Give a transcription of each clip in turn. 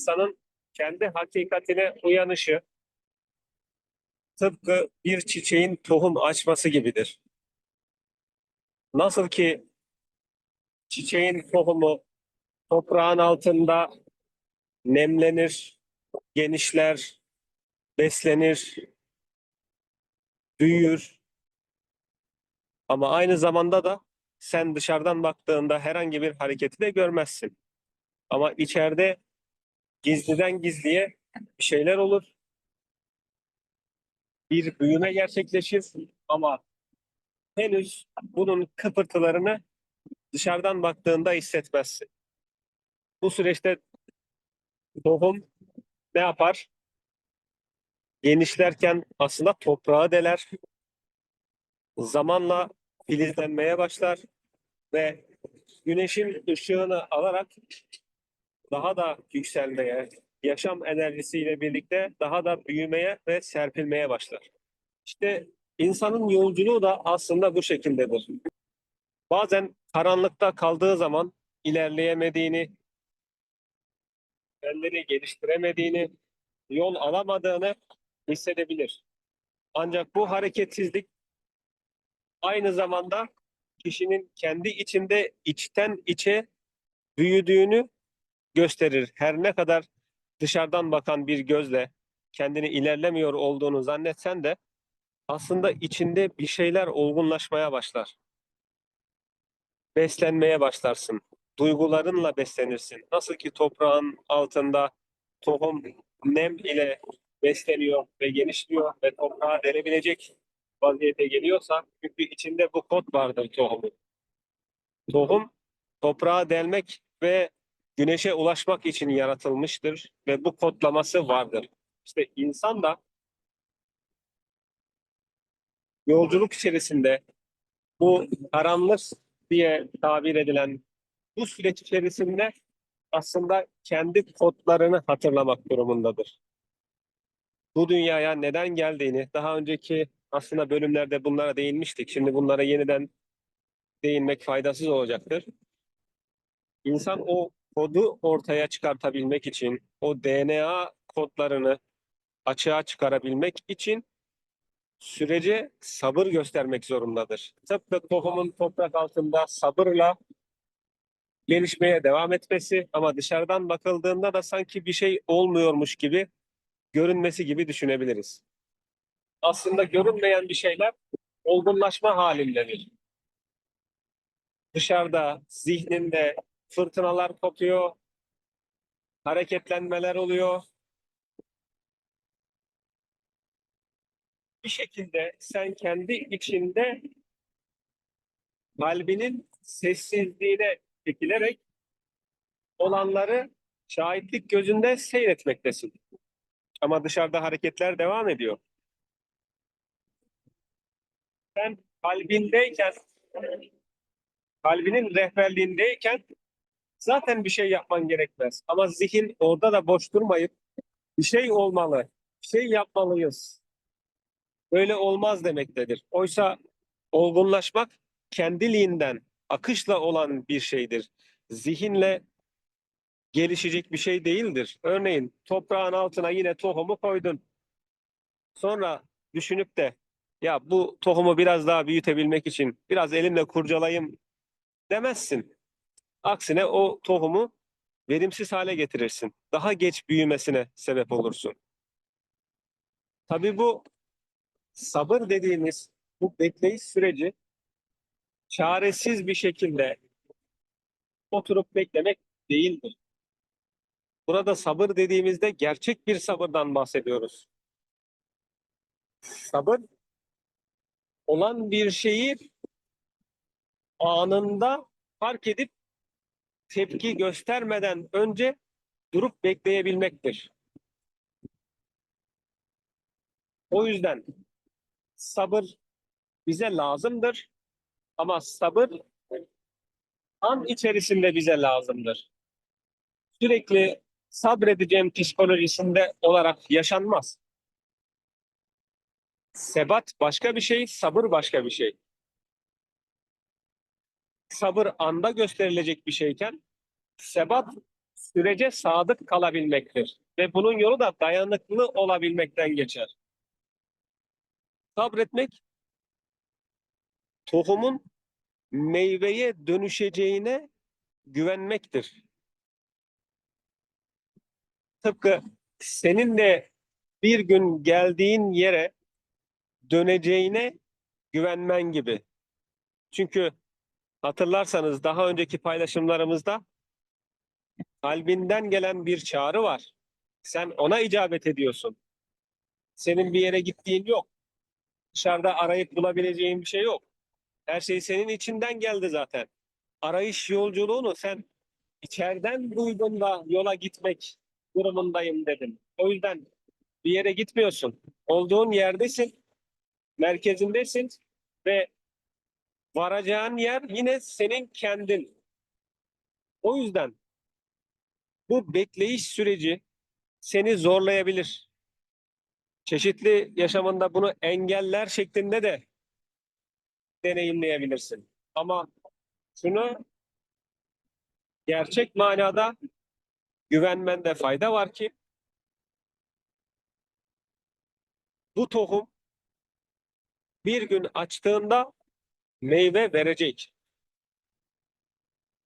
insanın kendi hakikatine uyanışı tıpkı bir çiçeğin tohum açması gibidir. Nasıl ki çiçeğin tohumu toprağın altında nemlenir, genişler, beslenir, büyür. Ama aynı zamanda da sen dışarıdan baktığında herhangi bir hareketi de görmezsin. Ama içeride gizliden gizliye bir şeyler olur. Bir büyüme gerçekleşir ama henüz bunun kıpırtılarını dışarıdan baktığında hissetmezsin. Bu süreçte tohum ne yapar? Genişlerken aslında toprağı deler. Zamanla filizlenmeye başlar ve güneşin ışığını alarak daha da yükselmeye, yaşam enerjisiyle birlikte daha da büyümeye ve serpilmeye başlar. İşte insanın yolculuğu da aslında bu şekildedir. Bazen karanlıkta kaldığı zaman ilerleyemediğini, kendini geliştiremediğini, yol alamadığını hissedebilir. Ancak bu hareketsizlik aynı zamanda kişinin kendi içinde içten içe büyüdüğünü gösterir. Her ne kadar dışarıdan bakan bir gözle kendini ilerlemiyor olduğunu zannetsen de aslında içinde bir şeyler olgunlaşmaya başlar. Beslenmeye başlarsın. Duygularınla beslenirsin. Nasıl ki toprağın altında tohum nem ile besleniyor ve genişliyor ve toprağa delebilecek vaziyete geliyorsa çünkü içinde bu kod vardır tohumun. Tohum toprağa delmek ve güneşe ulaşmak için yaratılmıştır ve bu kodlaması vardır. İşte insan da yolculuk içerisinde bu karanlık diye tabir edilen bu süreç içerisinde aslında kendi kodlarını hatırlamak durumundadır. Bu dünyaya neden geldiğini daha önceki aslında bölümlerde bunlara değinmiştik. Şimdi bunlara yeniden değinmek faydasız olacaktır. İnsan o kodu ortaya çıkartabilmek için, o DNA kodlarını açığa çıkarabilmek için sürece sabır göstermek zorundadır. Tıpkı tohumun toprak altında sabırla gelişmeye devam etmesi ama dışarıdan bakıldığında da sanki bir şey olmuyormuş gibi görünmesi gibi düşünebiliriz. Aslında görünmeyen bir şeyler olgunlaşma halindedir. Dışarıda, zihninde fırtınalar kopuyor, hareketlenmeler oluyor. Bir şekilde sen kendi içinde kalbinin sessizliğine çekilerek olanları şahitlik gözünde seyretmektesin. Ama dışarıda hareketler devam ediyor. Sen kalbindeyken, kalbinin rehberliğindeyken zaten bir şey yapman gerekmez. Ama zihin orada da boş durmayıp bir şey olmalı, bir şey yapmalıyız. Böyle olmaz demektedir. Oysa olgunlaşmak kendiliğinden, akışla olan bir şeydir. Zihinle gelişecek bir şey değildir. Örneğin toprağın altına yine tohumu koydun. Sonra düşünüp de ya bu tohumu biraz daha büyütebilmek için biraz elimle kurcalayayım demezsin. Aksine o tohumu verimsiz hale getirirsin. Daha geç büyümesine sebep olursun. Tabii bu sabır dediğimiz bu bekleyiş süreci çaresiz bir şekilde oturup beklemek değildir. Burada sabır dediğimizde gerçek bir sabırdan bahsediyoruz. Sabır olan bir şeyi anında fark edip tepki göstermeden önce durup bekleyebilmektir. O yüzden sabır bize lazımdır ama sabır an içerisinde bize lazımdır. Sürekli sabredeceğim psikolojisinde olarak yaşanmaz. Sebat başka bir şey, sabır başka bir şey. Sabır anda gösterilecek bir şeyken, sebat sürece sadık kalabilmektir. Ve bunun yolu da dayanıklı olabilmekten geçer. Sabretmek tohumun meyveye dönüşeceğine güvenmektir. Tıpkı senin de bir gün geldiğin yere döneceğine güvenmen gibi. Çünkü hatırlarsanız daha önceki paylaşımlarımızda kalbinden gelen bir çağrı var. Sen ona icabet ediyorsun. Senin bir yere gittiğin yok. Dışarıda arayıp bulabileceğin bir şey yok. Her şey senin içinden geldi zaten. Arayış yolculuğunu sen içeriden duydun da yola gitmek durumundayım dedin. O yüzden bir yere gitmiyorsun. Olduğun yerdesin, merkezindesin ve varacağın yer yine senin kendin. O yüzden bu bekleyiş süreci seni zorlayabilir. Çeşitli yaşamında bunu engeller şeklinde de deneyimleyebilirsin. Ama şunu gerçek manada güvenmende fayda var ki bu tohum bir gün açtığında meyve verecek.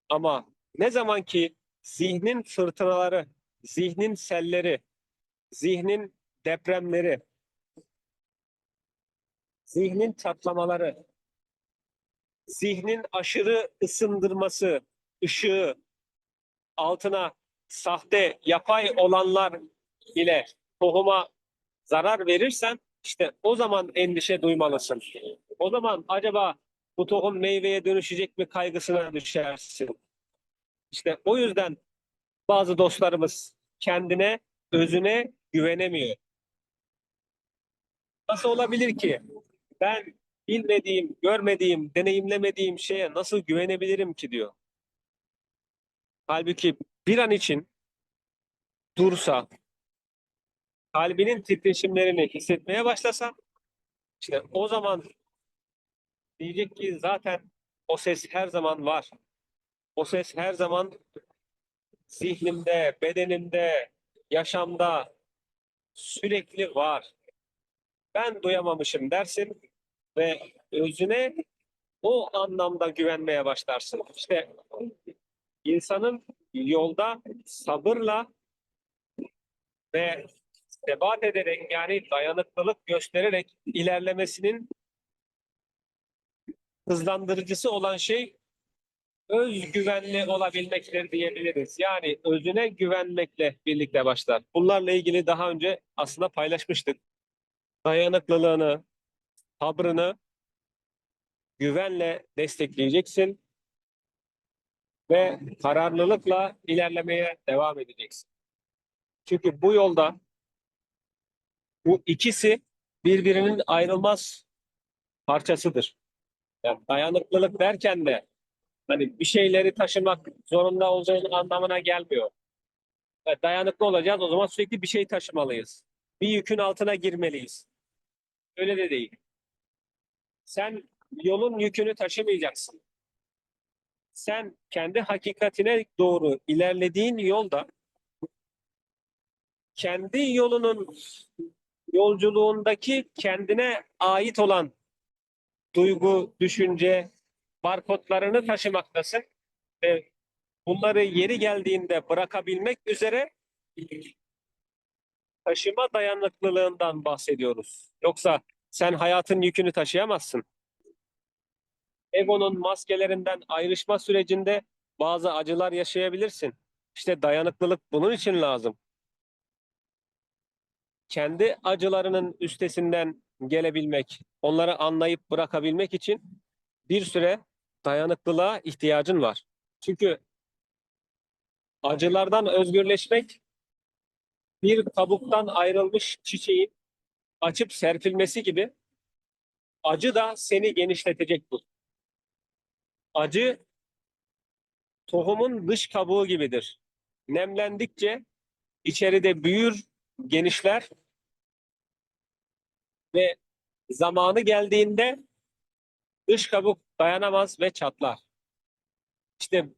Ama ne zaman ki zihnin fırtınaları, zihnin selleri, zihnin depremleri, zihnin çatlamaları, zihnin aşırı ısındırması, ışığı altına sahte, yapay olanlar ile tohuma zarar verirsen işte o zaman endişe duymalısın. O zaman acaba bu tohum meyveye dönüşecek mi kaygısına düşersin. İşte o yüzden bazı dostlarımız kendine, özüne güvenemiyor. Nasıl olabilir ki? Ben bilmediğim, görmediğim, deneyimlemediğim şeye nasıl güvenebilirim ki diyor. Halbuki bir an için dursa, kalbinin titreşimlerini hissetmeye başlasa, işte o zaman diyecek ki zaten o ses her zaman var. O ses her zaman zihnimde, bedenimde, yaşamda sürekli var. Ben duyamamışım dersin ve özüne o anlamda güvenmeye başlarsın. İşte insanın yolda sabırla ve sebat ederek yani dayanıklılık göstererek ilerlemesinin hızlandırıcısı olan şey özgüvenli olabilmektir diyebiliriz. Yani özüne güvenmekle birlikte başlar. Bunlarla ilgili daha önce aslında paylaşmıştık. Dayanıklılığını, sabrını güvenle destekleyeceksin ve kararlılıkla ilerlemeye devam edeceksin. Çünkü bu yolda bu ikisi birbirinin ayrılmaz parçasıdır. Yani dayanıklılık derken de hani bir şeyleri taşımak zorunda olacağın anlamına gelmiyor. Yani dayanıklı olacağız o zaman sürekli bir şey taşımalıyız. Bir yükün altına girmeliyiz. Öyle de değil. Sen yolun yükünü taşımayacaksın. Sen kendi hakikatine doğru ilerlediğin yolda kendi yolunun yolculuğundaki kendine ait olan duygu, düşünce, barkodlarını taşımaktasın ve bunları yeri geldiğinde bırakabilmek üzere taşıma dayanıklılığından bahsediyoruz. Yoksa sen hayatın yükünü taşıyamazsın. Egonun maskelerinden ayrışma sürecinde bazı acılar yaşayabilirsin. İşte dayanıklılık bunun için lazım. Kendi acılarının üstesinden gelebilmek, onları anlayıp bırakabilmek için bir süre dayanıklılığa ihtiyacın var. Çünkü acılardan özgürleşmek bir kabuktan ayrılmış çiçeğin açıp serpilmesi gibi acı da seni genişletecektir. Acı tohumun dış kabuğu gibidir. Nemlendikçe içeride büyür, genişler ve zamanı geldiğinde dış kabuk dayanamaz ve çatlar. İşte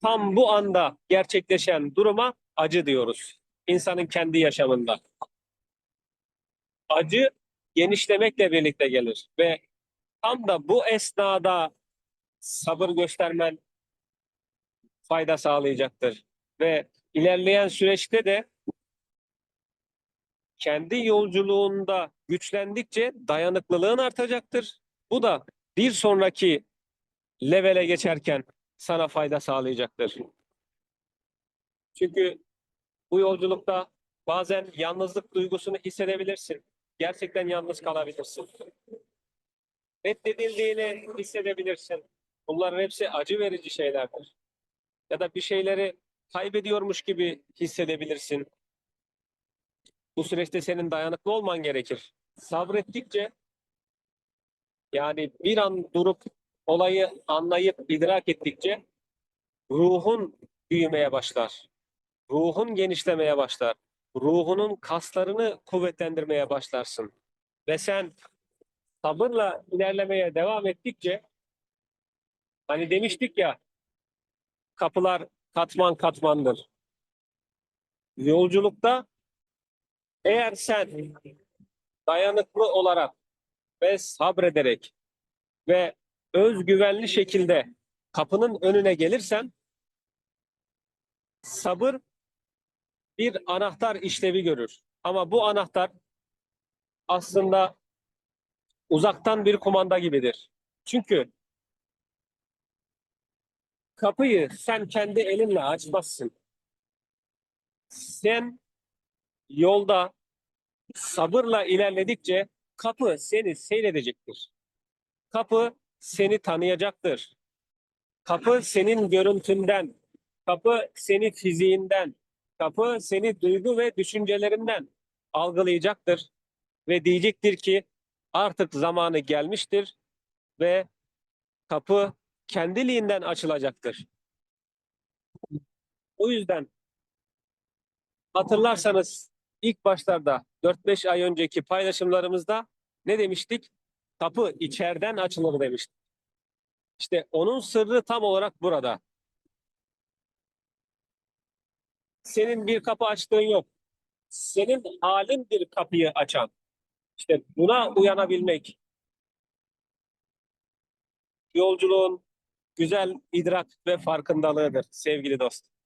tam bu anda gerçekleşen duruma acı diyoruz. İnsanın kendi yaşamında. Acı genişlemekle birlikte gelir ve tam da bu esnada sabır göstermen fayda sağlayacaktır. Ve ilerleyen süreçte de kendi yolculuğunda güçlendikçe dayanıklılığın artacaktır. Bu da bir sonraki levele geçerken sana fayda sağlayacaktır. Çünkü bu yolculukta bazen yalnızlık duygusunu hissedebilirsin. Gerçekten yalnız kalabilirsin. Reddedildiğini hissedebilirsin. Bunların hepsi acı verici şeylerdir. Ya da bir şeyleri kaybediyormuş gibi hissedebilirsin. Bu süreçte senin dayanıklı olman gerekir. Sabrettikçe yani bir an durup olayı anlayıp idrak ettikçe ruhun büyümeye başlar. Ruhun genişlemeye başlar. Ruhunun kaslarını kuvvetlendirmeye başlarsın. Ve sen sabırla ilerlemeye devam ettikçe hani demiştik ya kapılar katman katmandır. Yolculukta eğer sen dayanıklı olarak ve sabrederek ve özgüvenli şekilde kapının önüne gelirsen sabır bir anahtar işlevi görür. Ama bu anahtar aslında uzaktan bir kumanda gibidir. Çünkü kapıyı sen kendi elinle açmazsın. Sen yolda sabırla ilerledikçe kapı seni seyredecektir. Kapı seni tanıyacaktır. Kapı senin görüntünden, kapı seni fiziğinden, kapı seni duygu ve düşüncelerinden algılayacaktır ve diyecektir ki artık zamanı gelmiştir ve kapı kendiliğinden açılacaktır. O yüzden hatırlarsanız ilk başlarda 4-5 ay önceki paylaşımlarımızda ne demiştik? Kapı içeriden açılır demiştik. İşte onun sırrı tam olarak burada. Senin bir kapı açtığın yok. Senin halin bir kapıyı açan. İşte buna uyanabilmek. Yolculuğun güzel idrak ve farkındalığıdır sevgili dost.